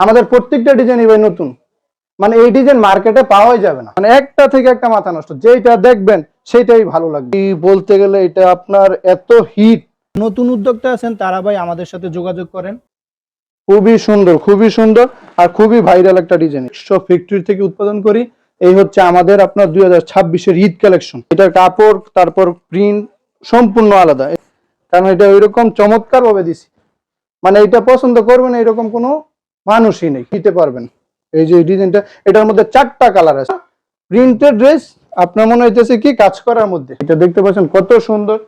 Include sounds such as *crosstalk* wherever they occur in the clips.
আমাদের প্রত্যেকটা ডিজাইন এবার নতুন। মানে এই ডিজাইন মার্কেটে পাওয়াই যাবে না। মানে একটা থেকে একটা মাথা নষ্ট। যেটা দেখবেন সেটাই ভালো লাগবে। বলতে গেলে এটা আপনার এত হিট। নতুন উদ্যোক্তা আছেন তারা ভাই আমাদের সাথে যোগাযোগ করেন। খুবই সুন্দর খুবই সুন্দর আর খুবই ভাইরাল একটা ডিজাইন। সব ফ্যাক্টরি থেকে উৎপাদন করি। এই হচ্ছে আমাদের আপনার দুই হাজার ছাব্বিশের ঈদ কালেকশন। এটার কাপড় তারপর প্রিন্ট সম্পূর্ণ আলাদা। কারণ এটা ওইরকম চমৎকার ভাবে দিছি। মানে এটা পছন্দ করবেন এরকম কোনো মানুষই নেই কিনতে পারবেন। এই যে ডিজাইনটা এটার মধ্যে চারটা কালার আছে। প্রিন্টেড ড্রেস আপনার মনে হইতেছে কি কাজ করার মধ্যে? এটা দেখতে পাচ্ছেন কত সুন্দর।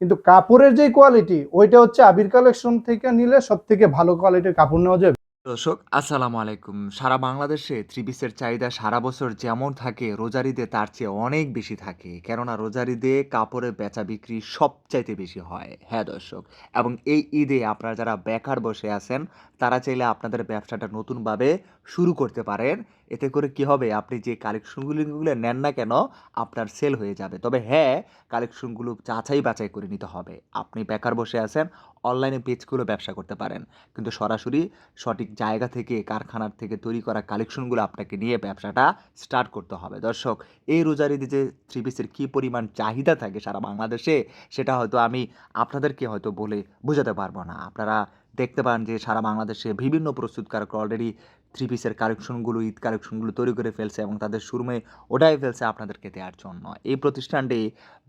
কিন্তু কাপড়ের যে কোয়ালিটি ওইটা হচ্ছে আবির কালেকশন থেকে নিলে সব থেকে ভালো কোয়ালিটির কাপড় নেওয়া যাবে। দর্শক, আসসালামু আলাইকুম। সারা বাংলাদেশে থ্রি চাহিদা সারা বছর যেমন থাকে রোজারিদে তার চেয়ে অনেক বেশি থাকে। কেননা রোজারিদে কাপড়ের বেচা বিক্রি সবচাইতে বেশি হয়। হ্যাঁ দর্শক, এবং এই ঈদে আপনারা যারা বেকার বসে আছেন, তারা চাইলে আপনাদের ব্যবসাটা নতুনভাবে শুরু করতে পারেন, এতে করে কি হবে? আপনি যে কালেকশনগুলো নেন না কেন, আপনার সেল হয়ে যাবে। তবে হ্যাঁ কালেকশনগুলো যাচাই বাছাই করে নিতে হবে। আপনি বেকার বসে আছেন অনলাইনে পেজগুলো ব্যবসা করতে পারেন। কিন্তু সরাসরি সঠিক জায়গা থেকে, কারখানার থেকে তৈরি করা কালেকশনগুলো আপনাকে নিয়ে ব্যবসাটা স্টার্ট করতে হবে। দর্শক, এই রোজারিতে যে থ্রি পিসের কী পরিমাণ চাহিদা থাকে সারা বাংলাদেশে, সেটা হয়তো আমি আপনাদেরকে হয়তো বলে বোঝাতে পারব না। আপনারা দেখতে পান যে সারা বাংলাদেশে বিভিন্ন প্রস্তুতকারক অলরেডি থ্রি পিসের কালেকশনগুলো, ঈদ কালেকশনগুলো তৈরি করে ফেলছে এবং তাদের সুরমে ওটাই ফেলছে আপনাদেরকে দেওয়ার জন্য। এই প্রতিষ্ঠানটি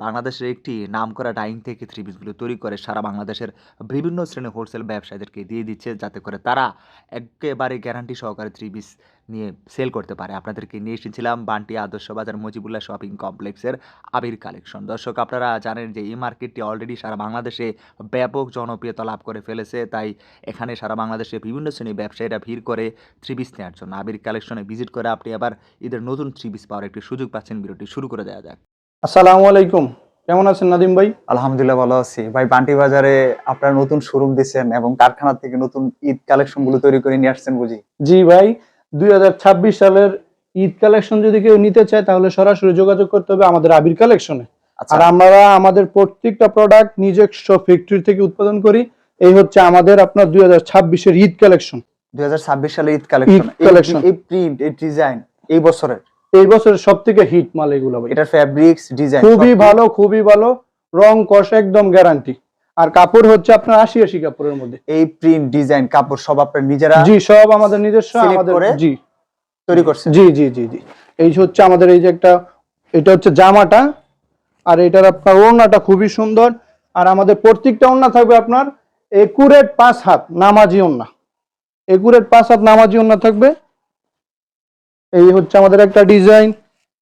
বাংলাদেশের একটি নাম করা ডাইং থেকে থ্রি পিসগুলো তৈরি করে সারা বাংলাদেশের বিভিন্ন শ্রেণির হোলসেল ব্যবসায়ীদেরকে দিয়ে দিচ্ছে যাতে করে তারা একেবারে গ্যারান্টি সহকারে থ্রি পিস নিয়ে সেল করতে পারে। আপনাদেরকে নিয়ে এসেছিলাম বান্টি আদর্শ বাজার মজিবুল্লাহ শপিং কমপ্লেক্সের আবির কালেকশন দর্শক আপনারা জানেন যে এই মার্কেটটি অলরেডি সারা বাংলাদেশে ব্যাপক জনপ্রিয়তা লাভ করে ফেলেছে। তাই এখানে সারা বাংলাদেশে বিভিন্ন শ্রেণির ব্যবসায়ীরা ভিড় করে থ্রি পিস নেওয়ার জন্য। আবির কালেকশনে ভিজিট করে আপনি আবার ঈদের নতুন থ্রি পিস পাওয়ার একটি সুযোগ পাচ্ছেন। ভিডিওটি শুরু করে দেওয়া যাক। আসসালামু আলাইকুম। কেমন আছেন নাদিম ভাই? আলহামদুলিল্লাহ ভালো আছি। ভাই বান্টি বাজারে আপনারা নতুন শোরুম দিচ্ছেন এবং কারখানা থেকে নতুন ঈদ কালেকশনগুলো তৈরি করে নিয়ে আসছেন বুঝি? জি ভাই দুই হাজার ছাব্বিশ সালের ঈদ কালেকশন যদি কেউ নিতে চায় তাহলে সরাসরি যোগাযোগ করতে হবে আমাদের আবির কালেকশনে। আচ্ছা। আর আমরা আমাদের প্রত্যেকটা প্রোডাক্ট নিজস্ব ফ্যাক্টরি থেকে উৎপাদন করি। এই হচ্ছে আমাদের আপনার দুই হাজার ছাব্বিশের ঈদ কালেকশন। দুই সালে ঈদ কালেকশন। এই প্রিন্ট এই ডিজাইন এই বছরের? এই বছরের সব থেকে হিট মাল এগুলো ফ্যাব্রিক্স ডিজাইন খুবই ভালো খুবই ভালো। রং কষ একদম গ্যারান্টি আর কাপড় হচ্ছে আপনার আশি আশি কাপড়ের মধ্যে। এই প্রিন্ট ডিজাইন কাপড় সব আপনার নিজেরা জি সব আমাদের নিজস্ব আমাদের জি। তৈরি করছেন? জি জি জি জি। এই হচ্ছে আমাদের এই যে একটা এটা হচ্ছে জামাটা আর এটার আপনার ওড়নাটা খুবই সুন্দর। আর আমাদের প্রত্যেকটা ওড়না থাকবে আপনার একুরেট পাঁচ হাত নামাজি ওড়না। একুরেট পাঁচ হাত নামাজি ওড়না থাকবে। এই হচ্ছে আমাদের একটা ডিজাইন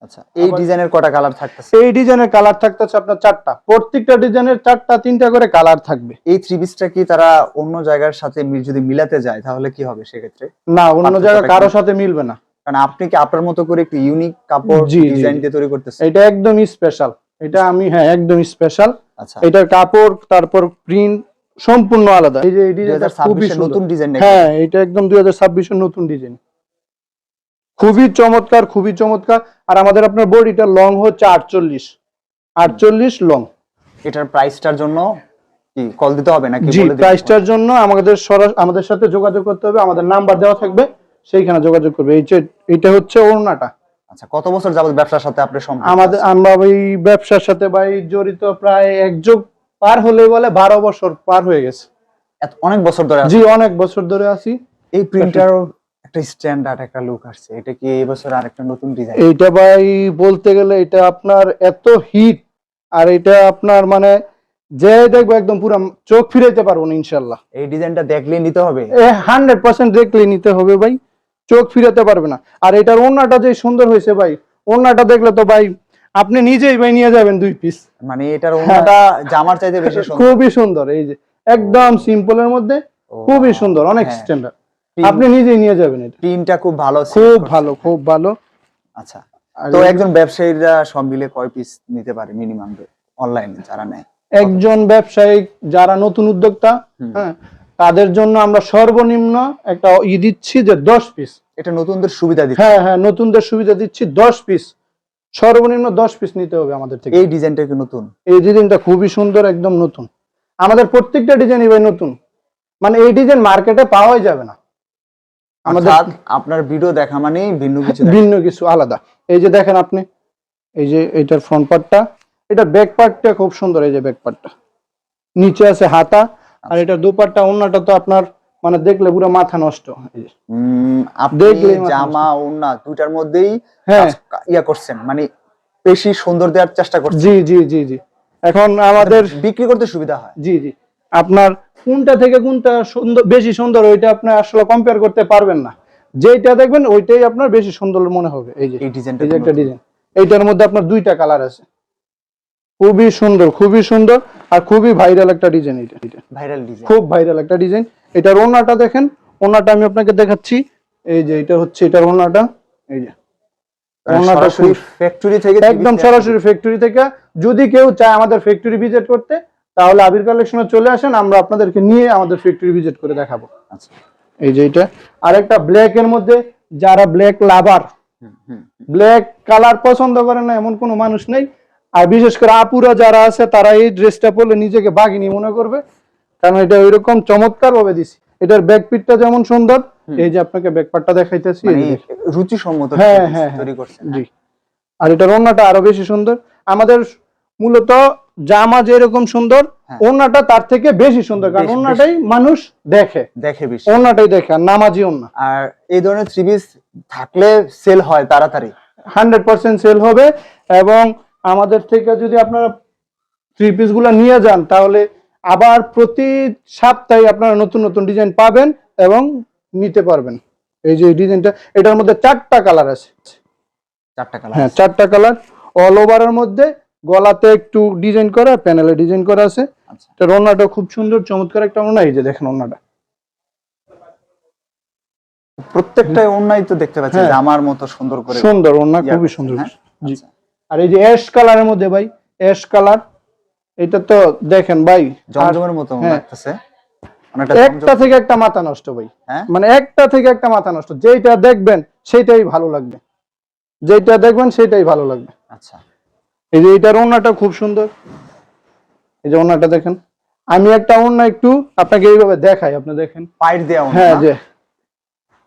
আচ্ছা এই ডিজাইনের কটা কালার থাকতেছে? এই ডিজাইনের কালার থাকতেছে আপনার চারটা। প্রত্যেকটা ডিজাইনের চারটা তিনটা করে কালার থাকবে। এই থ্রি পিসটা কি তারা অন্য জায়গার সাথে যদি মিলাতে যায় তাহলে কি হবে সেক্ষেত্রে? না অন্য? কারোর সাথে মিলবে না। কারণ আপনি কি আপনার মতো করে একটি ইউনিক কাপড় ডিজাইন দিয়ে তৈরি করতেছেন? এটা স্পেশাল এটা আমি হ্যাঁ একদম স্পেশাল আচ্ছা। এটার কাপড় তারপর প্রিন্ট সম্পূর্ণ আলাদা। এই যে এই ডিজাইনটা নতুন ডিজাইন হ্যাঁ এটা একদম দুই হাজার ছাব্বিশের নতুন ডিজাইন খুবই চমৎকার খুবই চমৎকার। আর আমাদের আপনার বডিটা লং হচ্ছে আটচল্লিশ। আটচল্লিশ লং এটার প্রাইসটার জন্য কল দিতে হবে নাকি জি প্রাইসটার জন্য আমাদের সরাস আমাদের সাথে যোগাযোগ করতে হবে আমাদের নাম্বার দেওয়া থাকবে সেইখানে যোগাযোগ করবে। এই যে এটা হচ্ছে ওড়নাটা। আচ্ছা কত বছর যাবত ব্যবসার সাথে আপনি সম্পৃক্ত আমাদের আমরা এই ব্যবসার সাথে ভাই জড়িত প্রায় এক যুগ পার হলে বলে বারো বছর পার হয়ে গেছে। এত- অনেক বছর ধরে। জি অনেক বছর ধরে আছি। এই প্রিন্টার একটা স্ট্যান্ডার্ড একটা লুক আসছে। এটা কি এই বছর আরেকটা নতুন ডিজাইন এইটা ভাই বলতে গেলে এটা আপনার এত হিট আর এটা আপনার মানে যে দেখব একদম পুরো চোখ ফিরাইতে পারব না ইনশাল্লাহ এই ডিজাইনটা দেখলেই নিতে হবে? হান্ড্রেড পার্সেন্ট দেখলে নিতে হবে ভাই। চোখ ফিরাতে পারবে না। আর এটার ওড়নাটা যে সুন্দর হয়েছে ভাই ওড়নাটা দেখলে তো ভাই আপনি নিজেই ভাই নিয়ে যাবেন দুই পিস মানে এটার ওনাটা *laughs* জামার চাইতে বেশি খুবই সুন্দর এই যে একদম সিম্পলের মধ্যে খুবই সুন্দর অনেক। স্ট্যান্ডার্ড আপনি নিজেই নিয়ে যাবেন এটা। খুব ভালো খুব ভালো খুব ভালো। আচ্ছা। তো একজন ব্যবসায়ীরা সব মিলে কয় পিস নিতে পারে মিনিমাম অনলাইনে যারা নেয়। একজন ব্যবসায়িক যারা নতুন উদ্যোক্তা হ্যাঁ তাদের জন্য আমরা সর্বনিম্ন একটা ই দিচ্ছি যে দশ পিস এটা নতুনদের সুবিধা দিচ্ছে। হ্যাঁ হ্যাঁ নতুনদের সুবিধা দিচ্ছি দশ পিস সর্বনিম্ন দশ পিস নিতে হবে আমাদের থেকে। এই ডিজাইনটা কি নতুন? এই ডিজাইনটা খুবই সুন্দর একদম নতুন। আমাদের প্রত্যেকটা ডিজাইন ভাই নতুন। মানে এই ডিজাইন মার্কেটে পাওয়াই যাবে না। আমাদের আপনার ভিডিও দেখা মানেই ভিন্ন কিছু ভিন্ন কিছু আলাদা। এই যে দেখেন আপনি এই যে এটার ফ্রন্ট পার্টটা এটা ব্যাক পার্টটা খুব সুন্দর এই যে ব্যাক পার্টটা নিচে আছে হাতা আর এটা দুপাট্টা অন্যটা তো আপনার মানে দেখলে পুরো মাথা নষ্ট। আপনি জামা ওড়না দুইটার মধ্যেই হ্যাঁ। ইয়া করছেন মানে বেশি সুন্দর দেওয়ার চেষ্টা করছেন। জি জি জি জি। এখন আমাদের বিক্রি করতে সুবিধা হয়। জি জি। আপনার কোনটা থেকে কোনটা সুন্দর বেশি সুন্দর ওইটা আপনি আসলে কম্পেয়ার করতে পারবেন না। যেইটা দেখবেন ওইটাই আপনার বেশি সুন্দর মনে হবে। এই যে এই ডিজাইনটা একটা ডিজাইন এইটার মধ্যে আপনার দুইটা কালার আছে। খুবই সুন্দর খুবই সুন্দর আর খুবই ভাইরাল একটা ডিজাইন এটা এটা ভাইরাল ডিজাইন খুব ভাইরাল একটা ডিজাইন এটার ওনাটা দেখেন ওনাটা আমি আপনাকে দেখাচ্ছি। এই যে এটা হচ্ছে এটার ওনাটা এই যে ওনাটা ফ্যাক্টরি থেকে একদম সরাসরি ফ্যাক্টরি থেকে। যদি কেউ চায় আমাদের ফ্যাক্টরি ভিজিট করতে তাহলে আবির কালেকশনে চলে আসেন আমরা আপনাদেরকে নিয়ে আমাদের ফ্যাক্টরি ভিজিট করে দেখাবো। আচ্ছা। এই যে এটা আরেকটা ব্ল্যাক এর মধ্যে যারা ব্ল্যাক লাভার ব্ল্যাক কালার পছন্দ করে না এমন কোনো মানুষ নেই। আর বিশেষ করে আপুরা যারা আছে তারা এই ড্রেসটা পরলে নিজেকে বাঘিনী মনে করবে। কারণ এটা ওইরকম চমৎকার ভাবে দিছি। এটার ব্যাক পিটটা যেমন সুন্দর এই যে আপনাকে ব্যাক পার্টটা দেখাইতেছি মানে রুচি সম্মত হ্যাঁ, হ্যাঁ, তৈরি করছেন জি। আর এটার ওড়নাটা আরও বেশি সুন্দর। আমাদের মূলত জামা যেরকম সুন্দর হ্যাঁ। ওড়নাটা তার থেকে বেশি সুন্দর কারণ বেশ। মানুষ দেখে। দেখে বেশি। ওড়নাটাই দেখে আর নামাজি ওড়না। আর এই ধরনের থ্রি পিস থাকলে সেল হয় তাড়াতাড়ি। হান্ড্রেড পার্সেন্ট সেল হবে এবং আমাদের থেকে যদি আপনারা থ্রি পিসগুলা নিয়ে যান তাহলে আবার প্রতি সপ্তাহে আপনারা নতুন নতুন ডিজাইন পাবেন এবং নিতে পারবেন। এই যে ডিজাইনটা এটার মধ্যে চারটা কালার আছে। চারটা কালার হ্যাঁ চারটা কালার অল ওভারের মধ্যে গলাতে একটু ডিজাইন করা প্যানেলে ডিজাইন করা আছে। আচ্ছা। এটা ওড়নাটা খুব সুন্দর চমৎকার একটা ওড়না এই যে দেখেন প্রত্যেকটাই অন্যায় তো দেখতে পাচ্ছি হ্যাঁ। মতো সুন্দর করে সুন্দর ইয়া খুবই সুন্দর। হ্যাঁ? জি। আচ্ছা। আর এই যে অ্যাশ কালারের মধ্যে ভাই অ্যাশ কালার এটা তো দেখেন ভাই জমজমের মতো হ্যাঁ। লাগতেছে। একটা থেকে একটা মাথা নষ্ট ভাই। মানে একটা থেকে একটা মাথা নষ্ট। যেটা দেখবেন সেটাই ভালো লাগবে। যেটা দেখবেন সেটাই ভালো লাগবে। আচ্ছা। এই যে এটার ওড়নাটা খুব সুন্দর। এই যে ওড়নাটা দেখেন। আমি একটা ওড়না একটু আপনাকে এইভাবে দেখাই আপনি দেখেন। পাইট দেওয়া হ্যাঁ যে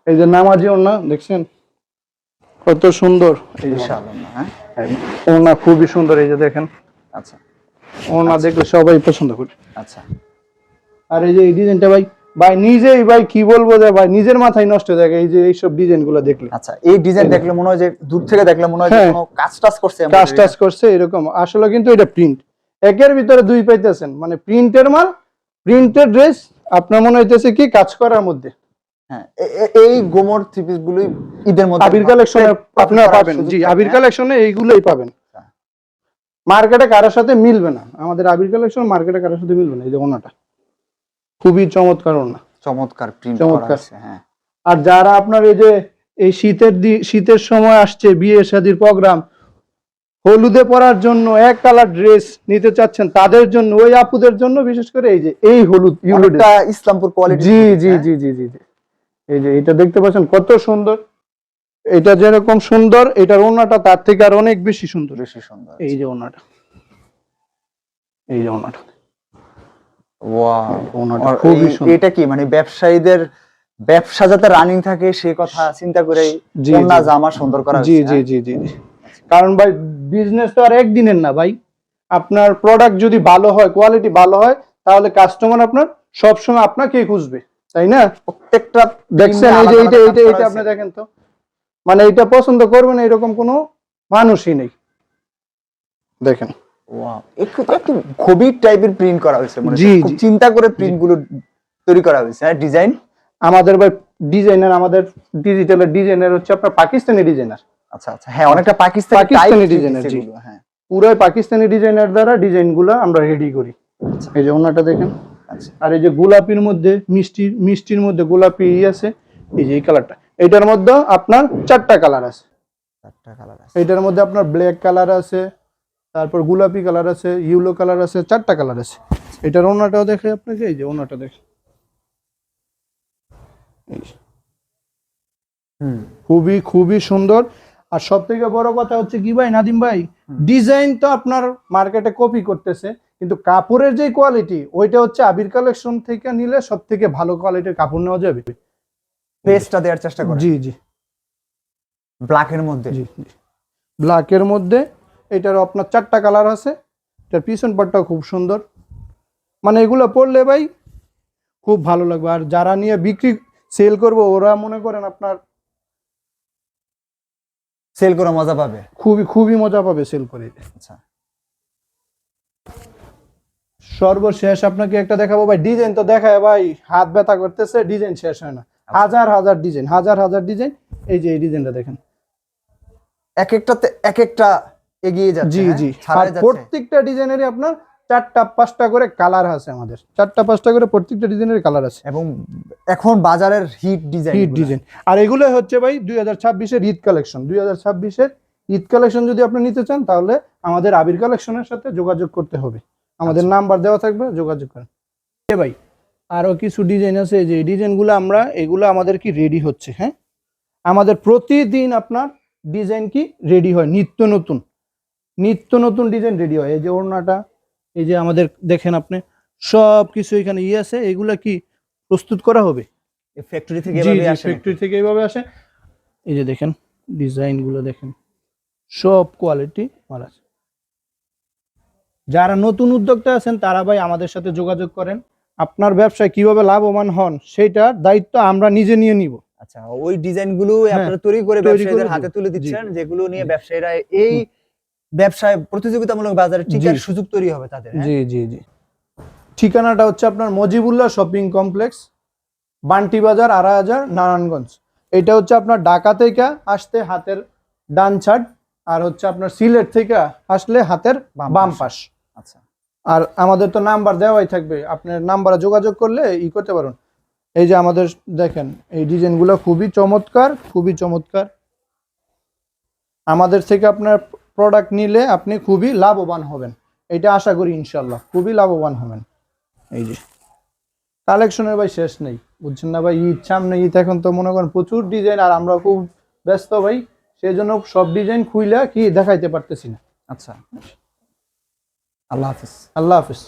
এই যে নামাজি ওড়না দেখছেন? কত সুন্দর। এই বিশাল হ্যাঁ? খুবই সুন্দর এই যে দেখেন। আচ্ছা। ওড়না দেখলে সবাই পছন্দ করে। আচ্ছা। আর এই যে এই ডিজাইনটা ভাই ভাই নিজেই ভাই কি বলব যে ভাই নিজের মাথায় নষ্ট হয়ে যায় এই যে এইসব ডিজাইনগুলো দেখলে আচ্ছা এই ডিজাইন দেখলে মনে হয় যে দূর থেকে দেখলে মনে হয় যে হ্যাঁ। কোনো কাজ টাজ করছে কাজ। টাজ করছে এরকম আসলে কিন্তু এটা প্রিন্ট একের ভিতরে দুই পাইতেছেন মানে প্রিন্টের মাল প্রিন্টের ড্রেস আপনার মনে হইতেছে কি কাজ করার মধ্যে হ্যাঁ এই গোমর থ্রি পিস গুলোই ঈদের মধ্যে আবির কালেকশনে আপনারা পাবেন জি আবির হ্যাঁ? কালেকশনে এইগুলোই পাবেন। মার্কেটে কারোর সাথে মিলবে না আমাদের আবির কালেকশন মার্কেটে কারোর সাথে মিলবে না এই যে ওনাটা খুবই চমৎকার ওনা চমৎকার প্রিন্ট চমৎকার। হ্যাঁ। আর যারা আপনার এই যে এই শীতের শীতের সময় আসছে বিয়ে শাদির প্রোগ্রাম হলুদে পরার জন্য এক কালার ড্রেস নিতে চাচ্ছেন তাদের জন্য ওই আপুদের জন্য বিশেষ করে এই যে এই হলুদ অনেকটা ইসলামপুর কোয়ালিটি জি জি জি জি জি জি। এই যে এটা দেখতে পাচ্ছেন কত সুন্দর। এটা যেরকম সুন্দর এটার ওনাটা তার থেকে আর অনেক বেশি সুন্দর। বেশি সুন্দর এই যে ওনাটা এই যে ওনাটা ওয়াও ওনাটা আর খুবই এই- সুন্দর এটা কি? মানে ব্যবসায়ীদের ব্যবসা যাতে রানিং থাকে সেই কথা চিন্তা করে জি, জামা সুন্দর করা জি জি হ্যাঁ? জি জি জি। কারণ ভাই বিজনেস তো আর একদিনের না ভাই। আপনার প্রোডাক্ট যদি ভালো হয় কোয়ালিটি ভালো হয় তাহলে কাস্টমার আপনার সবসময় আপনাকেই খুঁজবে তাই না? প্রত্যেকটা দেখছেন এই যে এইটা এইটা এইটা আপনি দেখেন তো। মানে এটা পছন্দ করবেন এরকম কোনো মানুষই নেই। দেখেন। একটু একটু গভীর টাইপের প্রিন্ট করা হয়েছে মানে খুব চিন্তা করে প্রিন্টগুলো তৈরি করা হয়েছে। হ্যাঁ ডিজাইন আমাদের ভাই ডিজাইনার আমাদের ডিজিটালের ডিজাইনার হচ্ছে আপনার পাকিস্তানি ডিজাইনার আচ্ছা আচ্ছা। হ্যাঁ অনেকটা পাকিস্তানি পাকিস্তানি piece হ্যাঁ। পুরোই পাকিস্তানি ডিজাইনার দ্বারা ডিজাইনগুলো আমরা রেডি করি। এই যে ওনাটা দেখেন। আচ্ছা। আর এই যে গোলাপির মধ্যে মিষ্টি মিষ্টির মধ্যে গোলাপি আছে। এই যে এই কালারটা এটার মধ্যে আপনার চারটা কালার আছে। চারটা কালার আছে। এটার মধ্যে আপনার ব্ল্যাক কালার আছে তারপর গোলাপি কালার আছে ইউলো কালার আছে চারটা কালার আছে। এটার ওনাটাও দেখে আপনাকে এই যে ওনাটা দেখে। হুম। খুবই খুবই সুন্দর। আর সব থেকে বড় কথা হচ্ছে কি ভাই নাদিম ভাই ডিজাইন তো আপনার মার্কেটে কপি করতেছে কিন্তু কাপড়ের যে কোয়ালিটি ওইটা হচ্ছে আবির কালেকশন থেকে নিলে সব থেকে ভালো কোয়ালিটির কাপড় নেওয়া যাবে। পেজটা দেওয়ার চেষ্টা করেন। জি জি। ব্ল্যাকের মধ্যে। জি জি। ব্ল্যাকের মধ্যে এটার আপনার চারটা কালার আছে। এটার পিছন পাটটাও খুব সুন্দর। মানে এগুলো পড়লে ভাই খুব ভালো লাগবে। আর যারা নিয়ে বিক্রি সেল করব ওরা মনে করেন আপনার সেল করে মজা পাবে। খুবই খুবই মজা পাবে সেল করে। আচ্ছা। সর্বশেষ আপনাকে একটা দেখাবো ভাই ডিজাইন তো দেখায় ভাই হাত ব্যথা করতেছে ডিজাইন শেষ হয় না। হাজার হাজার ডিজাইন হাজার হাজার ডিজাইন এই যে এই ডিজাইনটা দেখেন। এক একটাতে এক একটা এগিয়ে যাচ্ছে জি হ্যাঁ? জি। প্রত্যেকটা ডিজাইনেরই আপনার চারটা পাঁচটা করে কালার আছে আমাদের। চারটা পাঁচটা করে প্রত্যেকটা ডিজাইনের কালার আছে। এবং এখন বাজারের হিট ডিজাইন হিট ডিজাইন আর এগুলো হচ্ছে ভাই দুই হাজার ছাব্বিশের ঈদ কালেকশন দুই হাজার ছাব্বিশের ঈদ কালেকশন যদি আপনি নিতে চান তাহলে আমাদের আবির কালেকশনের সাথে যোগাযোগ করতে হবে। আমাদের আচ্ছা। নাম্বার দেওয়া থাকবে যোগাযোগ করেন। এ ভাই আরও কিছু ডিজাইন আছে যে ডিজাইনগুলো আমরা এগুলো আমাদের কি রেডি হচ্ছে হ্যাঁ? আমাদের প্রতিদিন আপনার ডিজাইন কি রেডি হয় নিত্য নতুন। নিত্য নতুন ডিজাইন রেডি হয়। এই যে ওড়নাটা এই যে আমাদের দেখেন আপনি সব কিছু এখানে ইয়ে আছে। এগুলা কি প্রস্তুত করা হবে? ফ্যাক্টরি থেকে এভাবে আসে ফ্যাক্টরি থেকে এইভাবে আসে। এই যে দেখেন ডিজাইনগুলো দেখেন। সব কোয়ালিটি মাল আছে। যারা নতুন উদ্যোক্তা আছেন তারা ভাই আমাদের সাথে যোগাযোগ করেন। আপনার ব্যবসায় কীভাবে লাভবান হন সেইটার দায়িত্ব আমরা নিজে নিয়ে নিব। আচ্ছা ওই ডিজাইনগুলো হ্যাঁ, আপনারা তৈরি করে ব্যবসায়ীদের হাতে তুলে। দিচ্ছেন যেগুলো নিয়ে ব্যবসায়ীরা এই ব্যবসায় প্রতিযোগিতামূলক বাজারে টিকার সুযোগ তৈরি হবে তাদের হ্যাঁ? জি জি জি। ঠিকানাটা হচ্ছে আপনার মজিবুল্লাহ শপিং কমপ্লেক্স বান্টি বাজার আড়াই হাজার নারায়ণগঞ্জ। এটা হচ্ছে আপনার ঢাকা থেকে আসতে হাতের ডান ছাড় আর হচ্ছে আপনার সিলেট থেকে আসলে হাতের বাম। পাশ। আচ্ছা। আর আমাদের তো নাম্বার দেওয়াই থাকবে আপনার নাম্বারে যোগাযোগ করলে ই করতে পারেন। এই যে আমাদের দেখেন এই ডিজাইনগুলো খুবই চমৎকার খুবই চমৎকার। আমাদের থেকে আপনার প্রোডাক্ট নিলে আপনি খুবই লাভবান হবেন। এটা আশা করি ইনশাল্লাহ খুবই লাভবান হবেন। এই যে কালেকশনের ভাই শেষ নেই বুঝছেন না ভাই ঈদ সামনে ঈদ এখন তো মনে করেন প্রচুর ডিজাইন আর আমরা খুব ব্যস্ত ভাই সেই জন্য সব ডিজাইন খুইলা কি দেখাইতে পারতেছি না। আচ্ছা আল্লাহ হাফিজ। আল্লাহ হাফিজ।